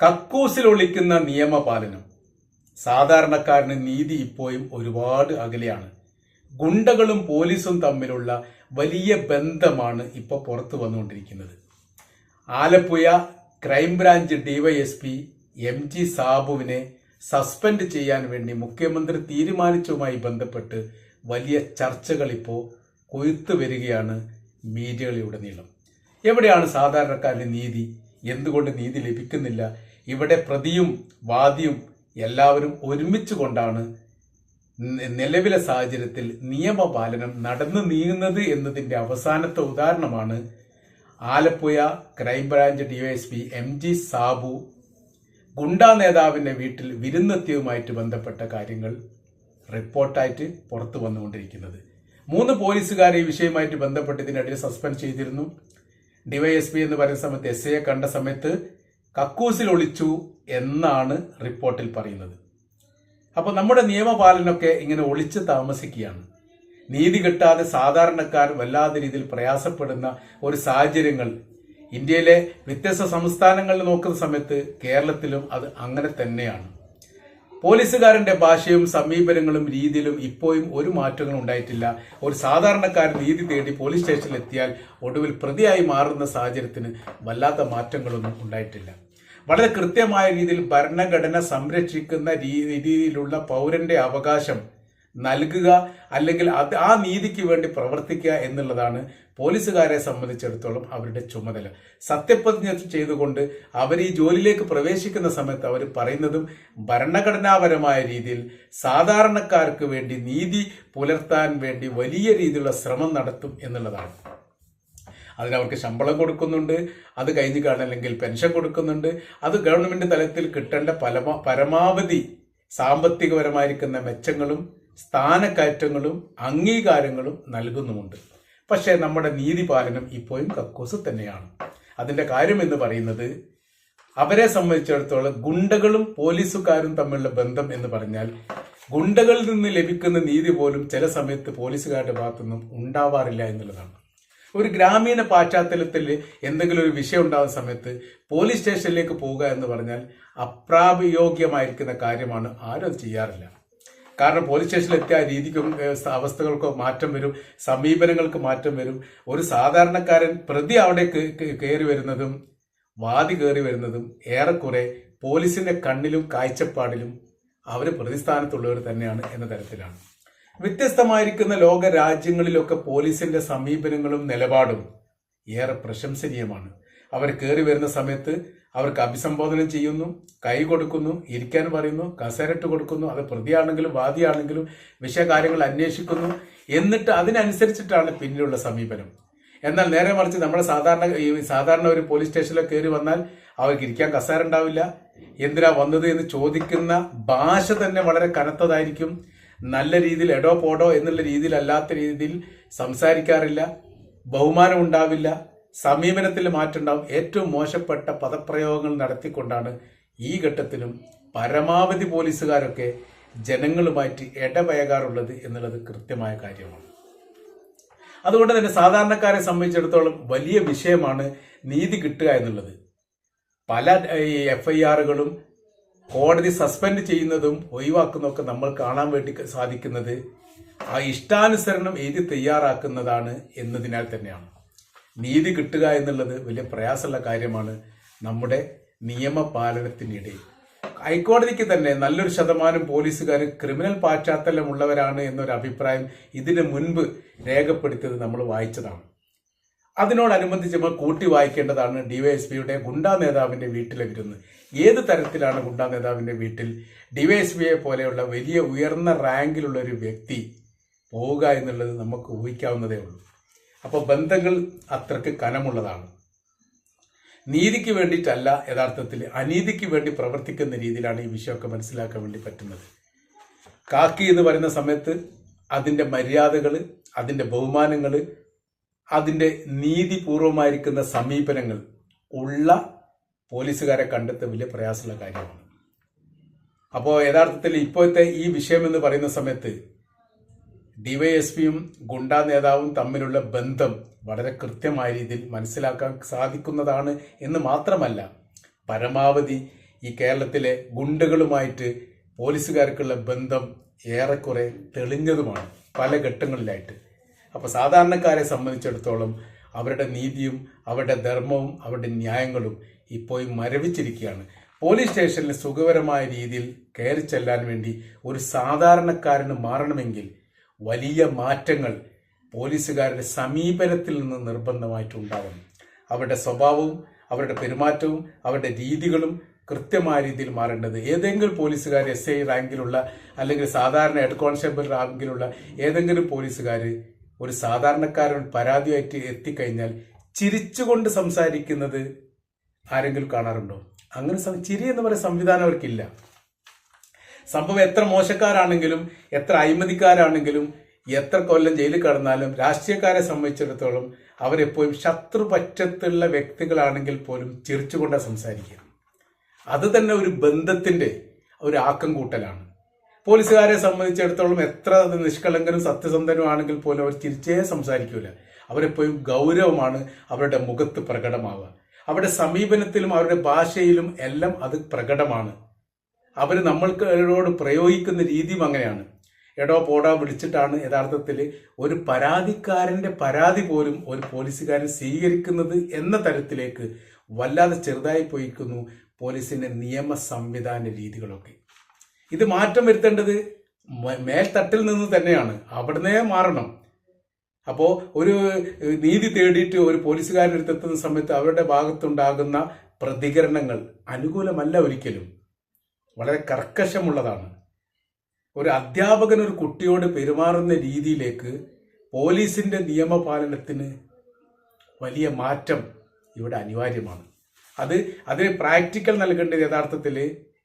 കക്കൂസിൽ ഒളിക്കുന്ന നിയമപാലനം. സാധാരണക്കാരന് നീതി ഇപ്പോഴും ഒരുപാട് അകലെയാണ്. ഗുണ്ടകളും പോലീസും തമ്മിലുള്ള വലിയ ബന്ധമാണ് ഇപ്പോൾ പുറത്തു വന്നുകൊണ്ടിരിക്കുന്നത്. Alappuzha crime branch DYSP M G സാബുവിനെ suspend ചെയ്യാൻ വേണ്ടി മുഖ്യമന്ത്രി തീരുമാനിച്ചതുമായി ബന്ധപ്പെട്ട് വലിയ ചർച്ചകൾ ഇപ്പോൾ കൊയ്ത്തു വരികയാണ് മീഡിയകളിലുടനീളം എവിടെയാണ് സാധാരണക്കാരന് നീതി? എന്തുകൊണ്ട് നീതി ലഭിക്കുന്നില്ല? ഇവിടെ പ്രതിയും വാദിയും എല്ലാവരും ഒരുമിച്ച് കൊണ്ടാണ് നിലവിലെ സാഹചര്യത്തിൽ നിയമപാലനം നടന്നു നീങ്ങുന്നത് എന്നതിന്റെ അവസാനത്തെ ഉദാഹരണമാണ് Alappuzha crime branch DYSP M G Sabu ഗുണ്ടാ നേതാവിന്റെ വീട്ടിൽ വിരുന്നെത്തിയതുമായിട്ട് ബന്ധപ്പെട്ട കാര്യങ്ങൾ റിപ്പോർട്ടായിട്ട് പുറത്തു വന്നുകൊണ്ടിരിക്കുന്നത്. മൂന്ന് പോലീസുകാരെ ഈ വിഷയമായിട്ട് ബന്ധപ്പെട്ട് ഇതിനിടയിൽ സസ്പെൻഡ് ചെയ്തിരുന്നു. ഡിവൈഎസ്പി എന്ന് പറയുന്ന സമയത്ത് എസ് ഐയെ കണ്ട സമയത്ത് കക്കൂസിൽ ഒളിച്ചു എന്നാണ് റിപ്പോർട്ടിൽ പറയുന്നത്. അപ്പോൾ നമ്മുടെ നിയമപാലനമൊക്കെ ഇങ്ങനെ ഒളിച്ച് താമസിക്കുകയാണ്. നീതി കിട്ടാതെ സാധാരണക്കാർ വല്ലാത്ത രീതിയിൽ പ്രയാസപ്പെടുന്ന ഒരു സാഹചര്യങ്ങൾ. ഇന്ത്യയിലെ വ്യത്യസ്ത സംസ്ഥാനങ്ങളിൽ നോക്കുന്ന സമയത്ത് കേരളത്തിലും അത് അങ്ങനെ തന്നെയാണ്. പോലീസുകാരന്റെ ഭാഷയും സമീപനങ്ങളും രീതിയിലും ഇപ്പോഴും ഒരു മാറ്റങ്ങളും ഉണ്ടായിട്ടില്ല. ഒരു സാധാരണക്കാരൻ നീതി തേടി പോലീസ് സ്റ്റേഷനിൽ എത്തിയാൽ ഒടുവിൽ പ്രതിയായി മാറുന്ന സാഹചര്യത്തിന് വല്ലാത്ത മാറ്റങ്ങളൊന്നും ഉണ്ടായിട്ടില്ല. വളരെ കൃത്യമായ രീതിയിൽ ഭരണഘടന സംരക്ഷിക്കുന്ന രീതിയിലുള്ള പൗരന്റെ അവകാശം നൽകുക അല്ലെങ്കിൽ അത് ആ നീതിക്ക് വേണ്ടി പ്രവർത്തിക്കുക എന്നുള്ളതാണ് പോലീസുകാരെ സംബന്ധിച്ചിടത്തോളം അവരുടെ ചുമതല. സത്യപ്രതിജ്ഞ ചെയ്തുകൊണ്ട് അവർ ഈ ജോലിയിലേക്ക് പ്രവേശിക്കുന്ന സമയത്ത് അവർ പറയുന്നതും ഭരണഘടനാപരമായ രീതിയിൽ സാധാരണക്കാർക്ക് വേണ്ടി നീതി പുലർത്താൻ വേണ്ടി വലിയ രീതിയിലുള്ള ശ്രമം നടത്തും എന്നുള്ളതാണ്. അതിനവർക്ക് ശമ്പളം കൊടുക്കുന്നുണ്ട് അത് കഴിഞ്ഞ് കാണല്ലെങ്കിൽ പെൻഷൻ കൊടുക്കുന്നുണ്ട്. അത് ഗവൺമെന്റ് തലത്തിൽ കിട്ടേണ്ട പരമ പരമാവധി സാമ്പത്തികപരമായിരിക്കുന്ന മെച്ചങ്ങളും സ്ഥാനക്കയറ്റങ്ങളും അംഗീകാരങ്ങളും നൽകുന്നുമുണ്ട്. പക്ഷേ നമ്മുടെ നീതിപാലനം ഇപ്പോഴും കക്കൂസ് തന്നെയാണ്. അതിന്റെ കാര്യം എന്ന് പറയുന്നത് അവരെ സംബന്ധിച്ചിടത്തോളം ഗുണ്ടകളും പോലീസുകാരും തമ്മിലുള്ള ബന്ധം എന്ന് പറഞ്ഞാൽ ഗുണ്ടകളിൽ നിന്ന് ലഭിക്കുന്ന നീതി പോലും ചില സമയത്ത് പോലീസുകാരുടെ ഭാഗത്തുനിന്നും ഉണ്ടാവാറില്ല എന്നുള്ളതാണ്. ഒരു ഗ്രാമീണ പശ്ചാത്തലത്തിൽ എന്തെങ്കിലും ഒരു വിഷയം ഉണ്ടാകുന്ന സമയത്ത് പോലീസ് സ്റ്റേഷനിലേക്ക് പോവുക എന്ന് പറഞ്ഞാൽ അപ്രാപയോഗ്യമായിരിക്കുന്ന കാര്യമാണ് ആരും ചെയ്യാറില്ല. കാരണം പോലീസ് സ്റ്റേഷനിൽ എത്തിയ രീതിക്കും അവസ്ഥകൾക്കോ മാറ്റം വരും സമീപനങ്ങൾക്ക് മാറ്റം വരും. ഒരു സാധാരണക്കാരൻ പ്രതി അവിടെ കയറി വരുന്നതും വാദി കയറി വരുന്നതും ഏറെക്കുറെ പോലീസിന്റെ കണ്ണിലും കാഴ്ചപ്പാടിലും അവർ പ്രതിസ്ഥാനത്തുള്ളവർ തന്നെയാണ് എന്ന തരത്തിലാണ്. വ്യത്യസ്തമായിരിക്കുന്ന ലോക രാജ്യങ്ങളിലൊക്കെ പോലീസിന്റെ സമീപനങ്ങളും നിലപാടും ഏറെ പ്രശംസനീയമാണ്. അവർ കയറി വരുന്ന സമയത്ത് അവർക്ക് അഭിസംബോധന ചെയ്യുന്നു കൈ കൊടുക്കുന്നു ഇരിക്കാൻ പറയുന്നു കസേരട്ട് കൊടുക്കുന്നു അത് പ്രതിയാണെങ്കിലും വാദിയാണെങ്കിലും വിഷയകാര്യങ്ങൾ അന്വേഷിക്കുന്നു. എന്നിട്ട് അതിനനുസരിച്ചിട്ടാണ് പിന്നിലുള്ള സമീപനം. എന്നാൽ നേരെ മറിച്ച് നമ്മുടെ സാധാരണ ഈ സാധാരണ ഒരു പോലീസ് സ്റ്റേഷനിൽ കയറി വന്നാൽ അവർക്ക് ഇരിക്കാൻ കസേര ഉണ്ടാവില്ല. എന്തിനാ വന്നത് എന്ന് ചോദിക്കുന്ന ഭാഷ തന്നെ വളരെ കനത്തതായിരിക്കും. നല്ല രീതിയിൽ എടോ പോടോ എന്നുള്ള രീതിയിലല്ലാത്ത രീതിയിൽ സംസാരിക്കാറില്ല. ബഹുമാനം ഉണ്ടാവില്ല. സമീപനത്തിൽ മാറ്റുണ്ടാവും ഏറ്റവും മോശപ്പെട്ട പദപ്രയോഗങ്ങൾ നടത്തിക്കൊണ്ടാണ് ഈ ഘട്ടത്തിലും പരമാവധി പോലീസുകാരൊക്കെ ജനങ്ങളുമായിട്ട് ഇടപഴകാറുള്ളത് എന്നുള്ളത് കൃത്യമായ കാര്യമാണ്. അതുകൊണ്ട് തന്നെ സാധാരണക്കാരെ സംബന്ധിച്ചിടത്തോളം വലിയ വിഷയമാണ് നീതി കിട്ടുക എന്നുള്ളത്. പല എഫ് ഐ ആറുകളും കോടതി സസ്പെൻഡ് ചെയ്യുന്നതും ഒഴിവാക്കുന്നതൊക്കെ നമ്മൾ കാണാൻ വേണ്ടി സാധിക്കുന്നത് ആ ഇഷ്ടാനുസരണം എഴുതി തയ്യാറാക്കുന്നതാണ് എന്നതിനാൽ തന്നെയാണ്. നീതി കിട്ടുക എന്നുള്ളത് വലിയ പ്രയാസമുള്ള കാര്യമാണ് നമ്മുടെ നിയമപാലനത്തിനിടയിൽ. ഹൈക്കോടതിക്ക് തന്നെ നല്ലൊരു ശതമാനം പോലീസുകാർ ക്രിമിനൽ പാശ്ചാത്തലമുള്ളവരാണ് എന്നൊരു അഭിപ്രായം ഇതിന് മുൻപ് രേഖപ്പെടുത്തിയത് നമ്മൾ വായിച്ചതാണ്. അതിനോടനുബന്ധിച്ച് നമ്മൾ കൂട്ടി വായിക്കേണ്ടതാണ് ഡിവൈഎസ്പിയുടെ ഗുണ്ടാ നേതാവിന്റെ വീട്ടിലെ വിരുന്ന് ഏത് തരത്തിലാണ് ഗുണ്ടാ നേതാവിന്റെ വീട്ടിൽ ഡിവൈഎസ്പിയെ പോലെയുള്ള വലിയ ഉയർന്ന റാങ്കിലുള്ള ഒരു വ്യക്തി പോവുക എന്നുള്ളത് നമുക്ക് ഊഹിക്കാവുന്നതേ ഉള്ളൂ. അപ്പോൾ ബന്ധങ്ങൾ അത്രയ്ക്ക് കനമുള്ളതാണ്. നീതിക്ക് വേണ്ടിയിട്ടല്ല യഥാർത്ഥത്തിൽ അനീതിക്ക് വേണ്ടി പ്രവർത്തിക്കുന്ന രീതിയിലാണ് ഈ വിഷയമൊക്കെ മനസ്സിലാക്കാൻ വേണ്ടി പറ്റുന്നത്. കാക്കി എന്ന് പറയുന്ന സമയത്ത് അതിന്റെ മര്യാദകൾ അതിന്റെ ബഹുമാനങ്ങൾ അതിന്റെ നീതിപൂർവമായിരിക്കുന്ന സമീപനങ്ങൾ ഉള്ള പോലീസുകാരെ കണ്ടെത്ത വലിയ പ്രയാസമുള്ള കാര്യമാണ്. അപ്പോൾ യഥാർത്ഥത്തിൽ ഇപ്പോഴത്തെ ഈ വിഷയം എന്ന് പറയുന്ന സമയത്ത് ഡിവൈഎസ്പിയും ഗുണ്ടാ നേതാവും തമ്മിലുള്ള ബന്ധം വളരെ കൃത്യമായ രീതിയിൽ മനസ്സിലാക്കാൻ സാധിക്കുന്നതാണ് എന്ന് മാത്രമല്ല പരമാവധി ഈ കേരളത്തിലെ ഗുണ്ടകളുമായിട്ട് പോലീസുകാർക്കുള്ള ബന്ധം ഏറെക്കുറെ തെളിഞ്ഞതുമാണ് പല ഘട്ടങ്ങളിലായിട്ട്. അപ്പോൾ സാധാരണക്കാരെ സംബന്ധിച്ചിടത്തോളം അവരുടെ നീതിയും അവരുടെ ധർമ്മവും അവരുടെ ന്യായങ്ങളും ഇപ്പോഴും മരവിച്ചിരിക്കുകയാണ്. പോലീസ് സ്റ്റേഷനിൽ സുഖകരമായ രീതിയിൽ കയറി ചെല്ലാൻ വേണ്ടി ഒരു സാധാരണക്കാരന് മാറണമെങ്കിൽ വലിയ മാറ്റങ്ങൾ പോലീസുകാരുടെ സമീപനത്തിൽ നിന്ന് നിർബന്ധമായിട്ടുണ്ടാവും അവരുടെ സ്വഭാവവും അവരുടെ പെരുമാറ്റവും അവരുടെ രീതികളും കൃത്യമായ രീതിയിൽ മാറേണ്ടത്. ഏതെങ്കിലും പോലീസുകാർ എസ് ഐ റാങ്കിലുള്ള അല്ലെങ്കിൽ സാധാരണ ഹെഡ് കോൺസ്റ്റബിൾ റാങ്കിലുള്ള ഏതെങ്കിലും പോലീസുകാർ ഒരു സാധാരണക്കാരൻ പരാതിയായിട്ട് എത്തിക്കഴിഞ്ഞാൽ ചിരിച്ചുകൊണ്ട് സംസാരിക്കുന്നത് ആരെങ്കിലും കാണാറുണ്ടോ? അങ്ങനെ ചിരി എന്ന് പറയുന്ന സംവിധാനം അവർക്കില്ല. സംഭവം എത്ര മോശക്കാരാണെങ്കിലും എത്ര അഴിമതിക്കാരാണെങ്കിലും എത്ര കൊല്ലം ജയിലിൽ കടന്നാലും രാഷ്ട്രീയക്കാരെ സംബന്ധിച്ചിടത്തോളം അവരെപ്പോഴും ശത്രുപക്ഷത്തുള്ള വ്യക്തികളാണെങ്കിൽ പോലും ചിരിച്ചുകൊണ്ടാണ് സംസാരിക്കുക. അത് തന്നെ ഒരു ബന്ധത്തിന്റെ ഒരു ആക്കം കൂട്ടലാണ് പോലീസുകാരെ സംബന്ധിച്ചിടത്തോളം എത്ര നിഷ്കളങ്കനും സത്യസന്ധനും ആണെങ്കിൽ പോലും അവർ തിരിച്ചേ സംസാരിക്കൂല. അവരെപ്പോഴും ഗൗരവമാണ് അവരുടെ മുഖത്ത് പ്രകടമാവുക. അവരുടെ സമീപനത്തിലും അവരുടെ ഭാഷയിലും എല്ലാം അത് പ്രകടമാണ്. അവർ നമ്മൾക്കോട് പ്രയോഗിക്കുന്ന രീതിയും അങ്ങനെയാണ്. എടോ പോടാ വിളിച്ചിട്ടാണ് യഥാർത്ഥത്തിൽ ഒരു പരാതിക്കാരന്റെ പരാതി പോലും ഒരു പോലീസുകാരൻ സ്വീകരിക്കുന്നത് എന്ന തരത്തിലേക്ക് വല്ലാതെ ചെറുതായി പോയിക്കുന്നു പോലീസിന്റെ നിയമ സംവിധാന രീതികളൊക്കെ. ഇത് മാറ്റം വരുത്തേണ്ടത് മേൽത്തട്ടിൽ നിന്ന് തന്നെയാണ്. അവിടുന്നേ മാറണം. അപ്പോൾ ഒരു നീതി തേടിയിട്ട് ഒരു പോലീസുകാരൻ എടുത്തെത്തുന്ന സമയത്ത് അവരുടെ ഭാഗത്തുണ്ടാകുന്ന പ്രതികരണങ്ങൾ അനുകൂലമല്ല ഒരിക്കലും. വളരെ കർക്കശമുള്ളതാണ്. ഒരു അധ്യാപകൻ ഒരു കുട്ടിയോട് പെരുമാറുന്ന രീതിയിലേക്ക് പോലീസിന്റെ നിയമപാലനത്തിന് വലിയ മാറ്റം ഇവിടെ അനിവാര്യമാണ്. അത് അതിന് പ്രാക്ടിക്കൽ നൽകേണ്ടത് യഥാർത്ഥത്തിൽ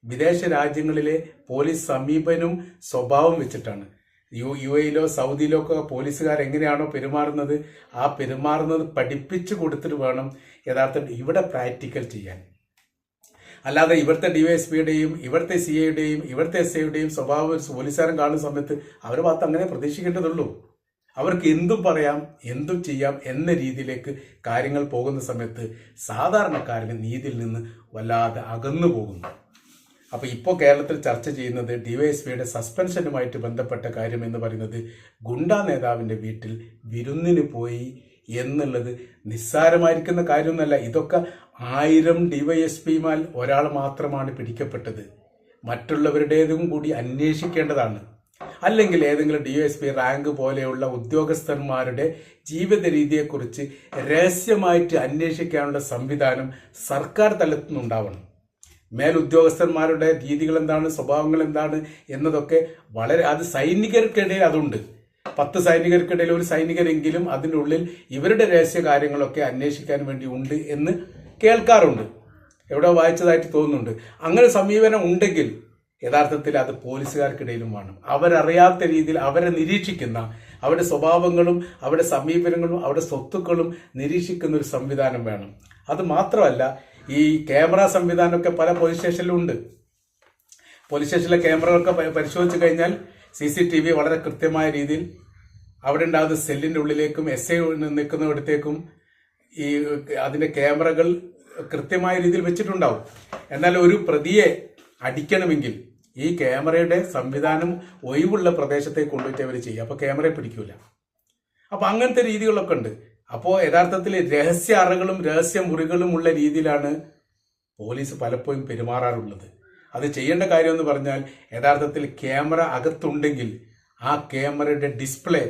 വിദേശ രാജ്യങ്ങളിലെ പോലീസ് സമീപനവും സ്വഭാവം വെച്ചിട്ടാണ്. യു യു എയിലോ സൗദിയിലോ ഒക്കെ പോലീസുകാർ എങ്ങനെയാണോ പെരുമാറുന്നത് ആ പെരുമാറുന്നത് പഠിപ്പിച്ചു കൊടുത്തിട്ട് വേണം യഥാർത്ഥത്തിൽ ഇവിടെ പ്രാക്ടിക്കൽ ചെയ്യാൻ. അല്ലാതെ ഇവിടുത്തെ ഡിവൈഎസ്പിയുടെയും ഇവിടുത്തെ സി ഐയുടെയും ഇവിടുത്തെ എസ് ഐയുടെയും സ്വഭാവം പോലീസുകാരൻ കാണുന്ന സമയത്ത് അവരുടെ ഭാഗത്ത് അങ്ങനെ പ്രതീക്ഷിക്കേണ്ടതുള്ളൂ. അവർക്ക് എന്തും പറയാം എന്തും ചെയ്യാം എന്ന രീതിയിലേക്ക് കാര്യങ്ങൾ പോകുന്ന സമയത്ത് സാധാരണക്കാരന് നീതിയിൽ നിന്ന് വല്ലാതെ അകന്നു പോകുന്നു. അപ്പൊ ഇപ്പോൾ കേരളത്തിൽ ചർച്ച ചെയ്യുന്നത് ഡിവൈഎസ്പിയുടെ സസ്പെൻഷനുമായിട്ട് ബന്ധപ്പെട്ട കാര്യം എന്ന് പറയുന്നത് ഗുണ്ടാ നേതാവിന്റെ വീട്ടിൽ വിരുന്നിന് പോയി എന്നുള്ളത് നിസ്സാരമായിരിക്കുന്ന കാര്യമൊന്നുമല്ല. ഇതൊക്കെ ആയിരം ഡിവൈഎസ്പിമാൽ ഒരാൾ മാത്രമാണ് പിടിക്കപ്പെട്ടത്. മറ്റുള്ളവരുടേതും കൂടി അന്വേഷിക്കേണ്ടതാണ്. അല്ലെങ്കിൽ ഏതെങ്കിലും ഡി എസ് പി റാങ്ക് പോലെയുള്ള ഉദ്യോഗസ്ഥന്മാരുടെ ജീവിത രീതിയെക്കുറിച്ച് രഹസ്യമായിട്ട് അന്വേഷിക്കാനുള്ള സംവിധാനം സർക്കാർ തലത്തിൽ നിന്നുണ്ടാവണം. മേലുദ്യോഗസ്ഥന്മാരുടെ രീതികൾ എന്താണ് സ്വഭാവങ്ങൾ എന്താണ് എന്നതൊക്കെ വളരെ അത് സൈനികർക്കിടയിൽ അതുണ്ട്. പത്ത് സൈനികർക്കിടയിൽ ഒരു സൈനികരെങ്കിലും അതിന്റെ ഉള്ളിൽ ഇവരുടെ രഹസ്യ കാര്യങ്ങളൊക്കെ അന്വേഷിക്കാൻ വേണ്ടി ഉണ്ട് എന്ന് കേൾക്കാറുണ്ട്. എവിടെ വായിച്ചതായിട്ട് തോന്നുന്നുണ്ട്. അങ്ങനെ സമീപനം ഉണ്ടെങ്കിൽ യഥാർത്ഥത്തിൽ അത് പോലീസുകാർക്കിടയിലും വേണം അവരറിയാത്ത രീതിയിൽ അവരെ നിരീക്ഷിക്കുന്ന അവരുടെ സ്വഭാവങ്ങളും അവരുടെ സമീപനങ്ങളും അവരുടെ സ്വത്തുക്കളും നിരീക്ഷിക്കുന്ന ഒരു സംവിധാനം വേണം. അത് മാത്രമല്ല ഈ ക്യാമറ സംവിധാനമൊക്കെ പല പോലീസ് സ്റ്റേഷനിലും ഉണ്ട്. പോലീസ് സ്റ്റേഷനിലെ ക്യാമറകളൊക്കെ പരിശോധിച്ചു കഴിഞ്ഞാൽ സി സി ടി വി വളരെ കൃത്യമായ രീതിയിൽ അവിടെ ഉണ്ടാകുന്ന സെല്ലിന്റെ ഉള്ളിലേക്കും എസ് ഐ നിൽക്കുന്നിടത്തേക്കും ഈ അതിന്റെ ക്യാമറകൾ കൃത്യമായ രീതിയിൽ വെച്ചിട്ടുണ്ടാവും. എന്നാൽ ഒരു പ്രതിയെ അടിക്കണമെങ്കിൽ ഈ ക്യാമറയുടെ സംവിധാനം ഒഴിവുള്ള പ്രദേശത്തേക്ക് കൊണ്ടുപോയിട്ട് അവർ ചെയ്യും. അപ്പൊ ക്യാമറയെ പിടിക്കൂല. അപ്പൊ അങ്ങനത്തെ രീതികളൊക്കെ ഉണ്ട്. അപ്പോ യഥാർത്ഥത്തിൽ രഹസ്യ അറകളും രഹസ്യ മുറികളും ഉള്ള രീതിയിലാണ് പോലീസ് പലപ്പോഴും പെരുമാറാറുള്ളത്. അത് ചെയ്യേണ്ട കാര്യം എന്ന് പറഞ്ഞാൽ യഥാർത്ഥത്തിൽ ക്യാമറ അകത്തുണ്ടെങ്കിൽ ആ ക്യാമറയുടെ ഡിസ്പ്ലേ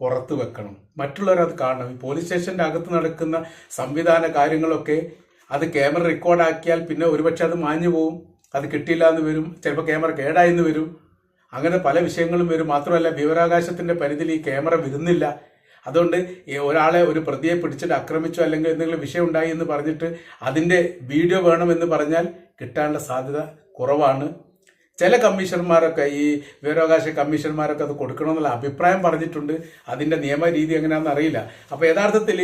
പുറത്ത് വെക്കണം. മറ്റുള്ളവരത് കാണണം. ഈ പോലീസ് സ്റ്റേഷന്റെ അകത്ത് നടക്കുന്ന സംവിധാന കാര്യങ്ങളൊക്കെ അത് ക്യാമറ റെക്കോർഡാക്കിയാൽ പിന്നെ ഒരുപക്ഷെ അത് മാഞ്ഞു പോവും. അത് കിട്ടിയില്ല എന്ന് വരും. ചിലപ്പോൾ ക്യാമറ കേടായെന്ന് വരും. അങ്ങനെ പല വിഷയങ്ങളും വരും. മാത്രമല്ല വിവരാകാശത്തിന്റെ പരിധിയിൽ ഈ ക്യാമറ വരുന്നില്ല. അതുകൊണ്ട് ഒരാളെ ഒരു പ്രതിയെ പിടിച്ചിട്ട് ആക്രമിച്ചു അല്ലെങ്കിൽ എന്തെങ്കിലും വിഷയം ഉണ്ടായി എന്ന് പറഞ്ഞിട്ട് അതിന്റെ വീഡിയോ വേണമെന്ന് പറഞ്ഞാൽ കിട്ടാനുള്ള സാധ്യത കുറവാണ്. ചില കമ്മീഷണർമാരൊക്കെ ഈ വിവരാവകാശ കമ്മീഷണർമാരൊക്കെ അത് കൊടുക്കണമെന്നുള്ള അഭിപ്രായം പറഞ്ഞിട്ടുണ്ട്. അതിന്റെ നിയമരീതി എങ്ങനെയാണെന്ന് അറിയില്ല. അപ്പോൾ യഥാർത്ഥത്തിൽ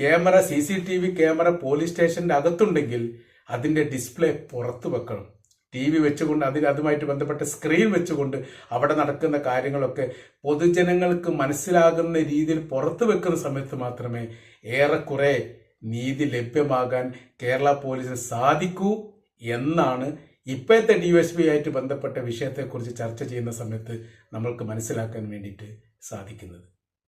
camera C C T V camera police സ്റ്റേഷന്റെ അകത്തുണ്ടെങ്കിൽ അതിന്റെ ഡിസ്പ്ലേ പുറത്ത് വെക്കണം. ടി വി വെച്ചുകൊണ്ട് അതിന് അതുമായിട്ട് ബന്ധപ്പെട്ട സ്ക്രീൻ വെച്ചുകൊണ്ട് അവിടെ നടക്കുന്ന കാര്യങ്ങളൊക്കെ പൊതുജനങ്ങൾക്ക് മനസ്സിലാകുന്ന രീതിയിൽ പുറത്തു വെക്കുന്ന സമയത്ത് മാത്രമേ ഏറെക്കുറെ നീതി ലഭ്യമാകാൻ കേരള പോലീസിന് സാധിക്കൂ എന്നാണ് ഇപ്പോഴത്തെ ഡി എസ് പി ആയിട്ട് ബന്ധപ്പെട്ട വിഷയത്തെക്കുറിച്ച് ചർച്ച ചെയ്യുന്ന സമയത്ത് നമ്മൾക്ക് മനസ്സിലാക്കാൻ വേണ്ടിയിട്ട് സാധിക്കുന്നത്.